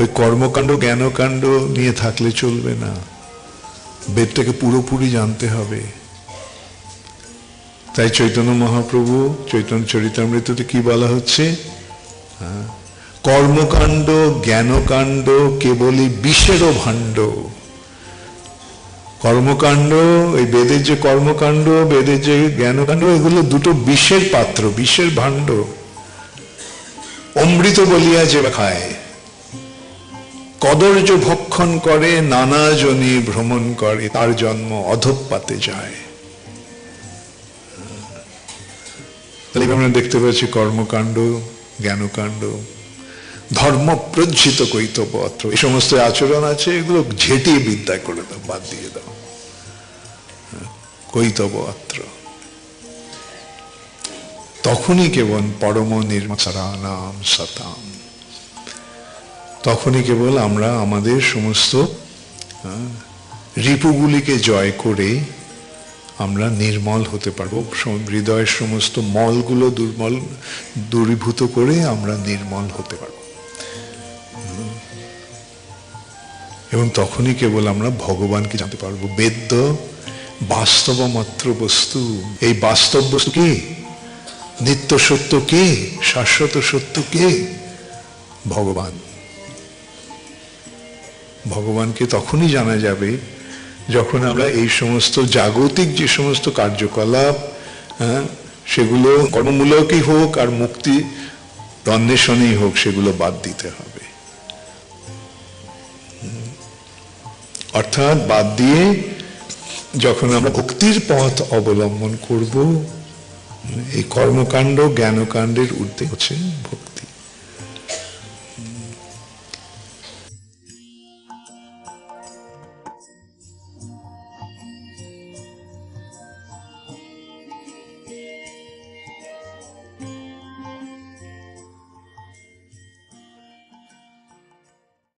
ওই কর্মকাণ্ড জ্ঞানকাণ্ড নিয়ে থাকলে চলবে না। বেদটাকে পুরোপুরি জানতে হবে। তাই চৈতন্য মহাপ্রভু চৈতন্য চরিতামৃততে কি বলা হচ্ছে? হ্যাঁ, কর্মকাণ্ড জ্ঞানকাণ্ড কেবলই বিষেরও ভাণ্ড। কর্মকাণ্ড এই বেদের যে কর্মকাণ্ড বেদের যে জ্ঞানকাণ্ড এগুলো দুটো বিষের পাত্র বিষের ভাণ্ড। অমৃত বলিয়া যে খায়। কদর্য ভক্ষণ করে নানা জনি ভ্রমণ করে তার জন্ম অধপাতে যায়। আমরা দেখতে পাচ্ছি, কর্মকাণ্ড, জ্ঞানকাণ্ড, ধর্ম প্রজ্জিত কৈতপত্র এই সমস্ত আচরণ আছে, এগুলো ঝেঁটিয়ে বিদ্যা করে দাও, বাদ দিয়ে দাও। কৈতপত্র তখনই কেবল পরম নির্মচারানাম সতাম। তখনই কেবল আমরা আমাদের সমস্ত রিপুগুলিকে জয় করে আমরা নির্মল হতে পারব। হৃদয়ের সমস্ত মলগুলো দুর্মল, দূরীভূত করে আমরা নির্মল হতে পারব। এবং তখনই কেবল আমরা ভগবানকে জানতে পারব। বেদ্য বাস্তব মাত্র বস্তু। এই বাস্তব বস্তু কি? নিত্য সত্য কে? শাশ্বত সত্য কে? ভগবান। ভগবানকে তখনই জানা যাবে যখন আমরা এই সমস্ত জাগতিক যে সমস্ত কার্যকলাপ হ্যাঁ, সেগুলো কর্মমূলকই হোক আর মুক্তি অন্বেষণেই হোক সেগুলো বাদ দিতে হবে। অর্থাৎ বাদ দিয়ে যখন আমরা ভক্তির পথ অবলম্বন করব এই কর্মকাণ্ড জ্ঞানকাণ্ডের ঊর্ধ্বে হচ্ছে ভক্তি।